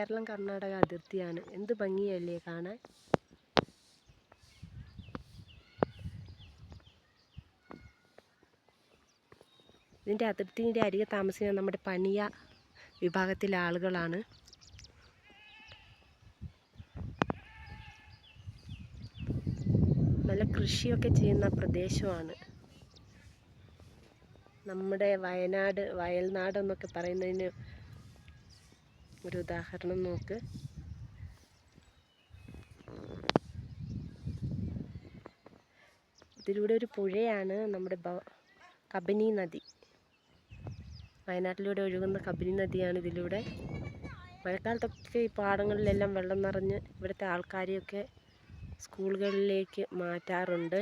കേരളം കർണാടക അതിർത്തിയാണ്. എന്ത് ഭംഗിയല്ലേ കാണാൻ? ഇതിന്റെ അതിർത്തിന്റെ അരികെ താമസിക്കുന്ന നമ്മുടെ പണിയ വിഭാഗത്തിലെ ആളുകളാണ്. നല്ല കൃഷിയൊക്കെ ചെയ്യുന്ന പ്രദേശമാണ്. നമ്മുടെ വയനാട് വയൽനാട് എന്നൊക്കെ പറയുന്നതിന് ഒരു ഉദാഹരണം നോക്ക്. ഇതിലൂടെ ഒരു പുഴയാണ് നമ്മുടെ കബനി നദി. വയനാട്ടിലൂടെ ഒഴുകുന്ന കബനി നദിയാണ് ഇതിലൂടെ. മഴക്കാലത്തൊക്കെ ഈ പാടങ്ങളിലെല്ലാം വെള്ളം നിറഞ്ഞ് ഇവിടുത്തെ ആൾക്കാരെയൊക്കെ സ്കൂളുകളിലേക്ക് മാറ്റാറുണ്ട്.